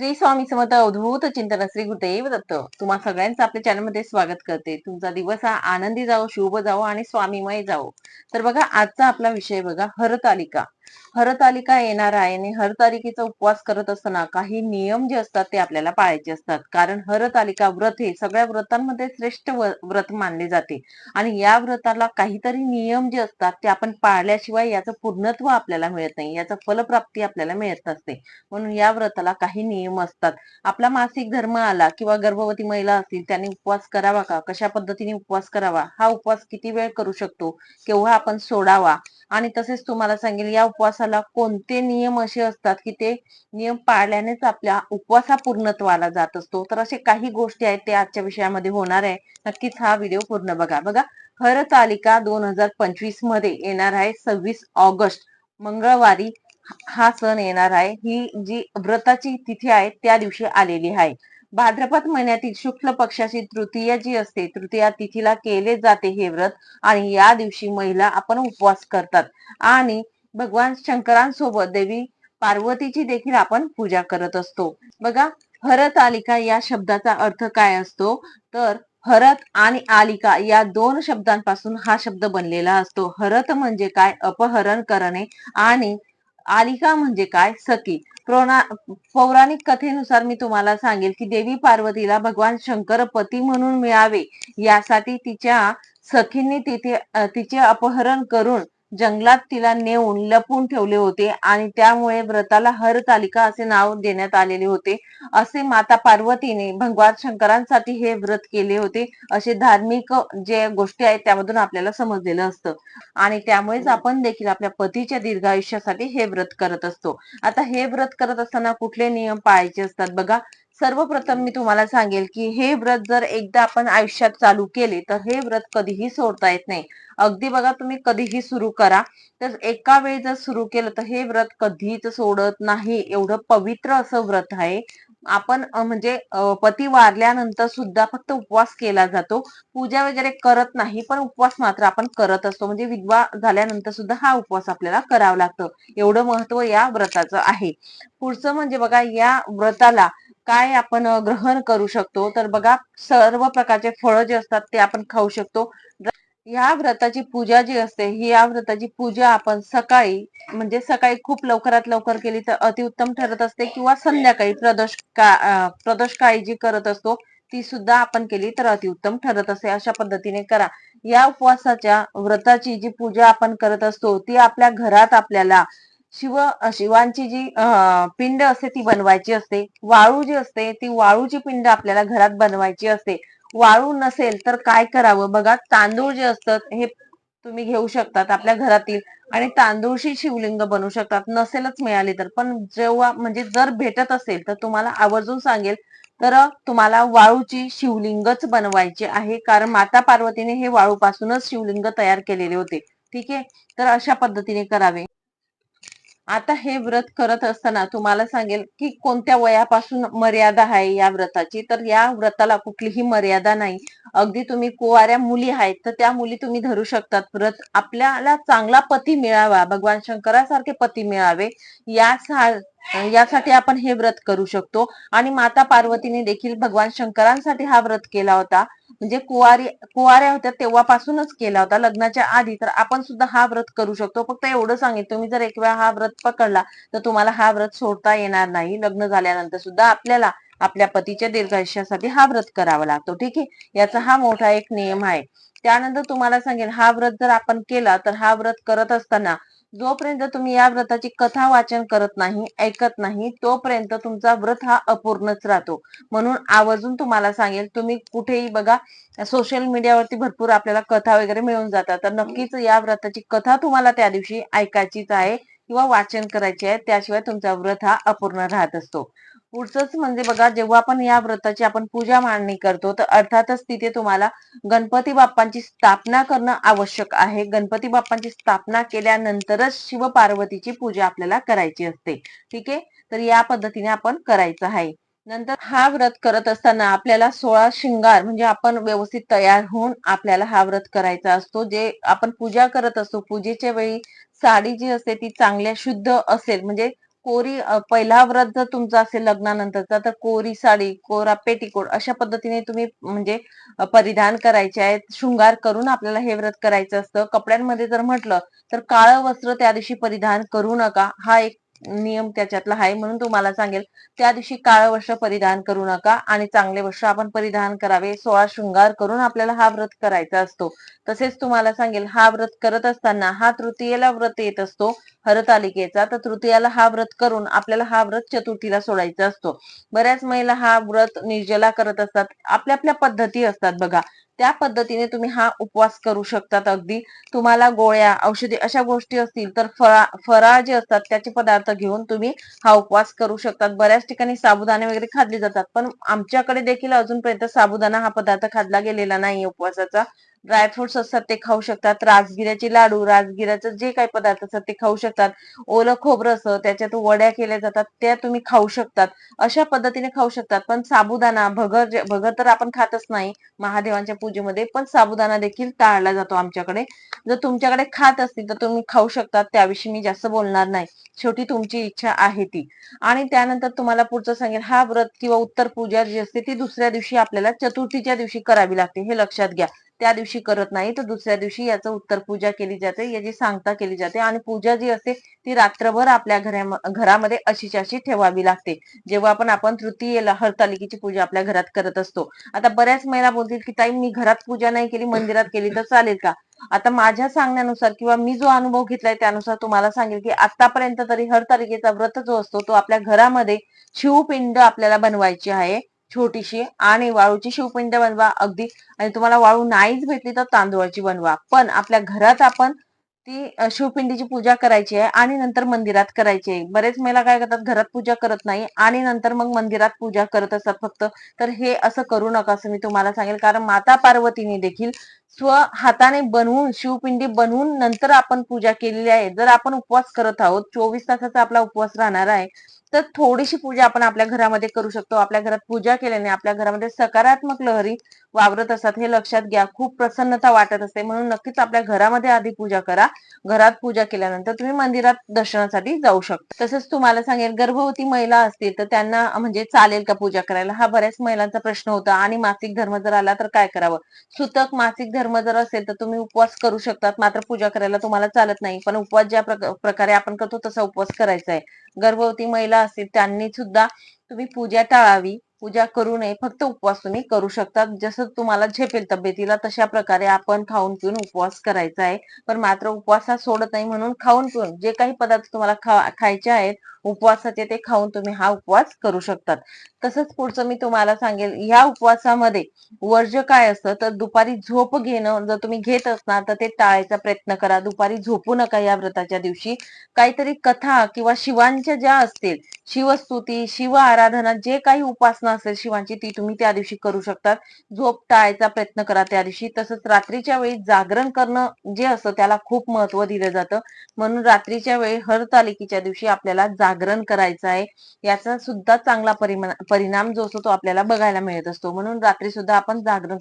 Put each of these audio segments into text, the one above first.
श्री स्वामी समर्थ अवधूत चिंतन श्री गुरुदेव दत्त. तुम्हा सगळ्यांचं आपल्या चॅनलमध्ये स्वागत करते. तुमचा दिवस हा आनंदी जावो शुभ जावो आणि स्वामीमय जावो. तर बघा आजचा आपला विषय बघा हरतालिका. हरतालिका येणार आहे आणि हरतालिकेचा उपवास करत असताना काही नियम जे असतात ते आपल्याला पाळायचे असतात. कारण हरतालिका व्रत हे सगळ्या व्रतांमध्ये श्रेष्ठ व्रत मानले जाते. आणि या व्रताला काहीतरी नियम जे असतात ते आपण पाळल्याशिवाय याचं पूर्णत्व आपल्याला मिळत नाही. याचं फलप्राप्ती आपल्याला मिळत नसते. म्हणून या व्रताला काही नियम असतात. आपला मासिक धर्म आला किंवा गर्भवती महिला असतील त्यांनी उपवास करावा का? कशा पद्धतीने उपवास करावा? हा उपवास किती वेळ करू शकतो? केव्हा आपण सोडावा? आणि तसेच तुम्हाला सांगेल या उपवासाला कोणते नियम असे असतात की ते नियम पाळल्यानेच आपल्या उपवासा पूर्णत्वाला जात असतो. तर असे काही गोष्टी आहेत ते आजच्या विषयामध्ये होणार आहे. नक्कीच हा व्हिडिओ पूर्ण बघा. बघा हरतालिका दोन हजार पंचवीसमध्ये येणार आहे सव्वीस ऑगस्ट. मंगळवारी हा सण येणार आहे. ही जी व्रताची तिथी आहे त्या दिवशी आलेली आहे. भाद्रपद महिन्यातील शुक्ल पक्षाची तृतीय जी असते तृतीया तिथीला केले जाते हे व्रत आणि या दिवशी महिला आपण उपवास करतात. आणि भगवान शंकरांसोबत देवी पार्वतीची देखील आपण पूजा करत असतो. बघा हरत आलिका या शब्दाचा अर्थ काय असतो? तर हरत आणि आलिका या दोन शब्दांपासून हा शब्द बनलेला असतो. हरत म्हणजे काय? अपहरण करणे आणि आलिका म्हणजे काय? सकी पौराणिक कथेनुसार मी तुम्हाला सांगेल की देवी पार्वतीला भगवान शंकर पती म्हणून मिळावे यासाठी तिच्या सखींनी तिथे तिचे अपहरण करून जंगलात तिला नेऊन लपून ठेवले होते आणि त्यामुळे व्रताला हरतालिका असे नाव देण्यात आलेले होते. असे माता पार्वतीने भगवान शंकरांसाठी हे व्रत केले होते. असे धार्मिक जे गोष्टी आहेत त्यामधून आपल्याला समजलेलं असतं. आणि त्यामुळेच आपण देखील आपल्या पतीच्या दीर्घ आयुष्यासाठी हे व्रत करत असतो. आता हे व्रत करत असताना कुठले नियम पाळायचे असतात बघा. सर्वप्रथम मी तुम्हाला सांगेल की हे व्रत जर एकदा आपण आयुष्यात चालू केले तर हे व्रत कधीही सोडता येत नाही. अगदी बघा तुम्ही कधीही सुरू करा. तर एका वेळी जर सुरू केलं तर हे व्रत कधीच सोडत नाही. एवढं पवित्र असं व्रत आहे. आपण म्हणजे पती वारल्यानंतर सुद्धा फक्त उपवास केला जातो. पूजा वगैरे करत नाही पण उपवास मात्र आपण करत असतो. म्हणजे विधवा झाल्यानंतर सुद्धा हा उपवास आपल्याला करावा लागतो. एवढं महत्त्व या व्रताचं आहे. पुढचं म्हणजे बघा या व्रताला काय आपण ग्रहण करू शकतो? तर बघा सर्व प्रकारचे फळं जे असतात ते आपण खाऊ शकतो. या व्रताची पूजा जी असते ही या व्रताची पूजा आपण सकाळी म्हणजे सकाळी खूप लवकरात लवकर केली तर अतिउत्तम ठरत असते किंवा संध्याकाळी प्रदोष का प्रदोष काळी जी करत असतो ती सुद्धा आपण केली तर अतिउत्तम ठरत असते. अशा पद्धतीने करा. या उपवासाच्या व्रताची जी पूजा आपण करत असतो ती आपल्या घरात आपल्याला शिव शिवांची जी पिंड असते ती बनवायची असते. वाळू जी असते ती वाळूची पिंड आपल्याला घरात बनवायची असते. वाळू नसेल तर काय करावं? बघा तांदूळ जे असतात हे तुम्ही घेऊ शकतात आपल्या घरातील आणि तांदूळशी शिवलिंग बनवू शकतात. नसेलच मिळाली तर. पण जेव्हा म्हणजे जर भेटत असेल तर तुम्हाला आवर्जून सांगेल तर तुम्हाला वाळूची शिवलिंगच बनवायची आहे. कारण माता पार्वतीने हे वाळूपासूनच शिवलिंग तयार केलेले होते. ठीक आहे? तर अशा पद्धतीने करावे. आता हे व्रत करत असताना तुम्हाला सांगेल की कोणत्या वयापासून मर्यादा आहे या व्रताची? तर या व्रताला कुठलीही मर्यादा नाही. अगदी तुम्ही कुवाऱ्या मुली आहेत तर त्या मुली तुम्ही धरू शकतात. व्रत आपल्याला चांगला पती मिळावा भगवान शंकरासारखे पती मिळावे या यासाठी आपण हे व्रत करू शकतो. आणि माता पार्वतीने देखील भगवान शंकरांसाठी हा व्रत केला होता. म्हणजे कुवारी कुवाऱ्या होत्या तेव्हापासूनच केला होता. लग्नाच्या आधी तर आपण सुद्धा हा व्रत करू शकतो. फक्त एवढं सांगेल तुम्ही जर एक वेळा हा व्रत पकडला तर तुम्हाला हा व्रत सोडता येणार नाही. लग्न झाल्यानंतर सुद्धा आपल्याला आपल्या पतीच्या दीर्घायुष्यासाठी हा व्रत करावा लागतो. ठीक आहे? याचा हा मोठा एक नियम आहे. त्यानंतर तुम्हाला सांगेल हा व्रत जर आपण केला तर हा व्रत करत असताना जोपर्यंत तुम्ही या व्रताची कथा वाचन करत नाही ऐकत नाही तोपर्यंत तुमचा व्रत हा अपूर्णच राहतो. म्हणून आवर्जून तुम्हाला सांगेल तुम्ही कुठेही बघा सोशल मीडियावरती भरपूर आपल्याला कथा वगैरे मिळून जातात. तर नक्कीच या व्रताची कथा तुम्हाला त्या दिवशी ऐकायचीच आहे किंवा वाचन करायची आहे त्याशिवाय तुमचा व्रत हा अपूर्ण राहत असतो. पुढचंच म्हणजे बघा जेव्हा आपण या व्रताची आपण पूजा मांडणी करतो तर अर्थातच तिथे तुम्हाला गणपती बाप्पांची स्थापना करणं आवश्यक आहे. गणपती बाप्पांची स्थापना केल्यानंतरच शिव पार्वतीची पूजा आपल्याला करायची असते. ठीक आहे? तर या पद्धतीने आपण करायचं आहे. नंतर हा व्रत करत असताना आपल्याला सोळा शिंगार म्हणजे आपण व्यवस्थित तयार होऊन आपल्याला हा व्रत करायचा असतो. जे आपण पूजा करत असतो पूजेच्या वेळी साडी जी असते ती चांगल्या शुद्ध असेल म्हणजे कोरी पहिला व्रत जर तुमचा असेल लग्नानंतरचा तर कोरी साडी कोरा पेटीकोट अशा पद्धतीने तुम्ही म्हणजे परिधान करायचे आहेत. शृंगार करून आपल्याला हे व्रत करायचं असतं. कपड्यांमध्ये जर म्हटलं तर काळं वस्त्र त्या दिवशी परिधान करू नका. हा एक नियम त्याच्यातला आहे म्हणून तुम्हाला सांगेल. त्या दिवशी काळ वस्त्र परिधान करू नका आणि चांगले वस्त्र आपण परिधान करावे. सोळा शृंगार करून आपल्याला हा व्रत करायचा असतो. तसेच तुम्हाला सांगेल हा व्रत करत असताना हा तृतीयेला व्रत येत असतो हरतालिकेचा. तर तृतीयाला हा व्रत करून आपल्याला हा व्रत चतुर्थीला सोडायचा असतो. बऱ्याच महिला हा व्रत निर्जला करत असतात. आपल्या आपल्या पद्धती असतात बघा. त्या पद्धतीने तुम्ही हा उपवास करू शकतात अगदी. तुम्हाला गोळ्या औषधी अशा गोष्टी असतील तर फळा फराळ जे असतात त्याचे पदार्थ घेऊन तुम्ही हा उपवास करू शकतात. बऱ्याच ठिकाणी साबुदाणे वगैरे खाल्ले जातात पण आमच्याकडे देखील अजूनपर्यंत साबुदाणा हा पदार्थ खाल्ला गेलेला नाही उपवासाचा. ड्रायफ्रुट्स असतात ते खाऊ शकतात. राजगिऱ्याचे लाडू राजगिऱ्याचे जे काही पदार्थ असतात ते खाऊ शकतात. ओलं खोबरं असतं त्याच्यात वड्या केल्या जातात त्या तुम्ही खाऊ शकतात. अशा पद्धतीने खाऊ शकतात. पण साबुदाणा भगर भगर तर आपण खातच नाही महादेवांच्या पूजेमध्ये पण साबुदाणा देखील टाळला जातो आमच्याकडे. जर तुमच्याकडे खात असतील तर तुम्ही खाऊ शकतात. त्याविषयी मी जास्त बोलणार नाही. शेवटी तुमची इच्छा आहे ती. आणि त्यानंतर तुम्हाला पुढचं सांगेल हा व्रत किंवा उत्तर पूजा जी असते ती दुसऱ्या दिवशी आपल्याला चतुर्थीच्या दिवशी करावी लागते. हे लक्षात घ्या. त्या दिवशी करत नाही तर दुसऱ्या दिवशी याचं उत्तर पूजा केली जाते याची सांगता केली जाते आणि पूजा जी असते ती रात्रभर आपल्या घरामध्ये अशीची अशी ठेवावी लागते. जेव्हा आपण आपण तृतीयेला हरतालिकेची पूजा आपल्या घरात करत असतो. आता बऱ्याच महिला बोलतील की ताई मी घरात पूजा नाही केली मंदिरात केली तर चालेल का? आता माझ्या सांगण्यानुसार किंवा मी जो अनुभव घेतलाय त्यानुसार तुम्हाला सांगेल की आतापर्यंत तरी हरतालिकेचा व्रत जो असतो तो आपल्या घरामध्ये शिवपिंड आपल्याला बनवायची आहे. छोटीशी आणि वाळूची शिवपिंड बनवा अगदी. आणि तुम्हाला वाळू नाहीच भेटली तर तांदूळाची बनवा. पण आपल्या घरात आपण ती शिवपिंडीची पूजा करायची आहे आणि नंतर मंदिरात करायची आहे. बरेच महिला काय करतात घरात पूजा करत नाही आणि नंतर मग मंदिरात पूजा करत असतात फक्त. तर हे असं करू नका असं मी तुम्हाला सांगेल. कारण माता पार्वतीने देखील स्व हाताने बनवून शिवपिंडी बनवून नंतर आपण पूजा केलेली आहे. जर आपण उपवास करत आहोत चोवीस तासाचा आपला उपवास राहणार आहे. तर थोडीशी पूजा आपण आपल्या घरामध्ये करू शकतो. आपल्या घरात पूजा केल्याने आपल्या घरामध्ये सकारात्मक लहरी वावरत असतात. हे लक्षात घ्या. खूप प्रसन्नता वाटत असते. म्हणून नक्कीच आपल्या घरामध्ये आधी पूजा करा. घरात पूजा केल्यानंतर तुम्ही मंदिरात दर्शनासाठी जाऊ शकता. तसंच तुम्हाला सांगेल गर्भवती महिला असतील तर त्यांना म्हणजे चालेल का पूजा करायला? हा बऱ्याच महिलांचा प्रश्न होता. आणि मासिक धर्म जर आला तर काय करावं? सुतक मासिक धर्म जर असेल तर तुम्ही उपवास करू शकतात. मात्र पूजा करायला तुम्हाला चालत नाही. पण उपवास ज्या प्रकारे आपण करतो तसा उपवास करायचा आहे. गर्भवती महिला असतील त्यांनी सुद्धा तुम्ही पूजा टाळावी. पूजा करू नये फक्त उपवास तुम्ही करू शकतात जसं तुम्हाला झेपेल तब्येतीला तशा प्रकारे आपण खाऊन पिऊन उपवास करायचा आहे. पण मात्र उपवास हा सोडत नाही म्हणून खाऊन पिऊन जे काही पदार्थ तुम्हाला खा खायचे आहेत उपवासाचे ते खाऊन तुम्ही हा उपवास करू शकतात. तसंच पुढचं मी तुम्हाला सांगेल या उपवासामध्ये वर्ज काय असतं? तर दुपारी झोप घेणं जर तुम्ही घेत असणार तर ते टाळायचा प्रयत्न करा. दुपारी झोपू नका या व्रताच्या दिवशी. काहीतरी कथा किंवा शिवांच्या ज्या असतील शिवस्तुती शिव आराधना जे काही उपासना असेल शिवांची ती तुम्ही त्या दिवशी करू शकतात. झोप टाळायचा प्रयत्न करा त्या दिवशी. तसंच रात्रीच्या वेळी जागरण करणं जे असतं त्याला खूप महत्त्व दिलं जातं. म्हणून रात्रीच्या वेळी हरतालिकेच्या दिवशी आपल्याला जागरण करायचं आहे याचा सुद्धा चांगला परिमा- परिणाम जो असतो तो आपल्याला बघायला मिळत असतो. म्हणून रात्री सुद्धा आपण जागरण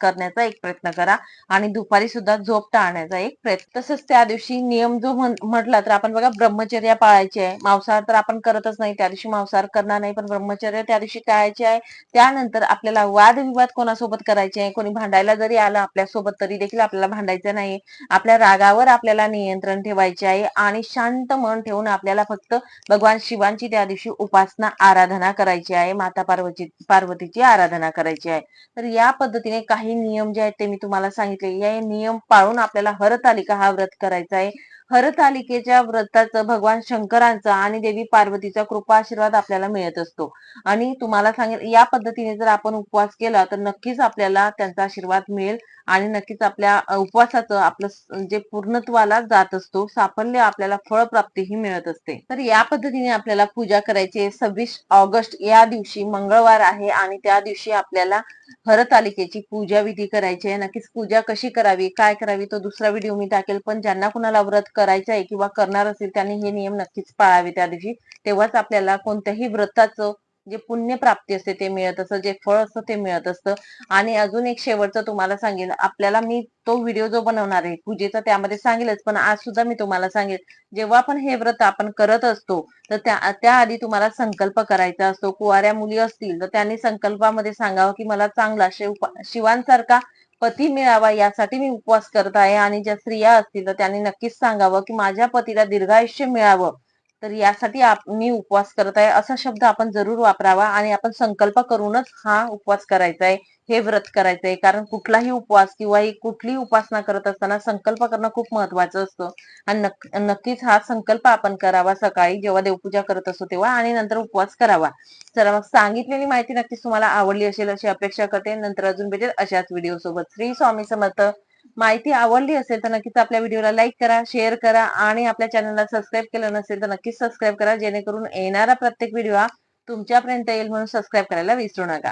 करण्याचा एक प्रयत्न करा आणि दुपारी सुद्धा झोप टाळण्याचा एक प्रयत्न. तसंच त्या दिवशी नियम जो म्हटला तर आपण बघा ब्रह्मचर्या पाळायची आहे. मांसाहार तर आपण करतच नाही त्या दिवशी मांसाहार करणार नाही पण ब्रह्मचर्य त्या दिवशी टाळायचे आहे. त्यानंतर आपल्याला वादविवाद कोणासोबत करायचे आहे? कोणी भांडायला जरी आलं आपल्यासोबत तरी देखील आपल्याला भांडायचं नाही. आपल्या रागावर आपल्याला नियंत्रण ठेवायचे आहे आणि शांत मन ठेवून आपल्याला फक्त भगवान शिवांची त्या दिवशी उपासना आराधना करायची आहे माता पार्वती पार्वतीची आराधना करायची आहे. तर या पद्धतीने काही नियम जे आहेत ते मी तुम्हाला सांगितले. या नियम पाळून आपल्याला हरतालिका हा व्रत करायचा आहे. हरतालिकेच्या व्रताचं भगवान शंकरांचा आणि देवी पार्वतीचा कृपा आशीर्वाद आपल्याला मिळत असतो. आणि तुम्हाला सांगेल या पद्धतीने जर आपण उपवास केला तर नक्कीच आपल्याला त्यांचा आशीर्वाद मिळेल. आणि नक्कीच आपल्या उपवासाचं आपलं जे पूर्णत्वाला जात असतो साफल्य आपल्याला फळप्राप्तीही मिळत असते. तर या पद्धतीने आपल्याला पूजा करायची आहे. सव्वीस ऑगस्ट या दिवशी मंगळवार आहे आणि त्या दिवशी आपल्याला हरतालिकेची पूजा विधी करायची आहे. नक्कीच पूजा कशी करावी काय करावी तो दुसरा व्हिडिओ मी टाकेल. पण ज्यांना कुणाला व्रत करायचं आहे किंवा करणार असेल त्यांनी हे नियम नक्कीच पाळावे त्या दिवशी. तेव्हाच आपल्याला कोणत्याही व्रताचं जे पुण्य प्राप्ती असते ते मिळत असतं जे फळ असतं ते मिळत असतं. आणि अजून एक शेवटचं तुम्हाला सांगेल आपल्याला मी तो व्हिडिओ जो बनवणार आहे पूजेचा त्यामध्ये सांगेलच पण आज सुद्धा मी तुम्हाला सांगेल जेव्हा पण हे व्रत आपण करत असतो तर त्या त्याआधी तुम्हाला संकल्प करायचा असतो. कुवाऱ्या मुली असतील तर त्यांनी संकल्पामध्ये सांगावं की मला चांगला शिव शिवांसारखा पती मिळावा यासाठी मी उपवास करत आहे. आणि ज्या स्त्रिया असतील तर त्यांनी नक्कीच सांगावं की माझ्या पतीला दीर्घायुष्य मिळावं. तर यासाठी मी उपवास करत आहे. असा शब्द आपण जरूर वापरावा आणि आपण संकल्प करूनच हा उपवास करायचा आहे हे व्रत करायचं आहे कारण कुठलाही उपवास किंवा कुठलीही उपासना करत असताना संकल्प करणं खूप महत्वाचं असतं. आणि नक्कीच हा संकल्प आपण करावा सकाळी जेव्हा देवपूजा करत असतो तेव्हा आणि नंतर उपवास करावा. चला मग सांगितलेली माहिती नक्कीच तुम्हाला आवडली असेल अशी अपेक्षा करते. नंतर अजून भेटेल अशाच व्हिडिओ सोबत. श्री स्वामी समर्थ. माहिती आवडली असेल तर नक्कीच आपल्या व्हिडिओला लाईक करा शेअर करा आणि आपल्या चॅनलला सबस्क्राईब केलं नसेल तर नक्कीच सबस्क्राईब करा जेणेकरून येणारा प्रत्येक व्हिडिओ हा तुमच्यापर्यंत येईल म्हणून सबस्क्राईब करायला विसरू नका.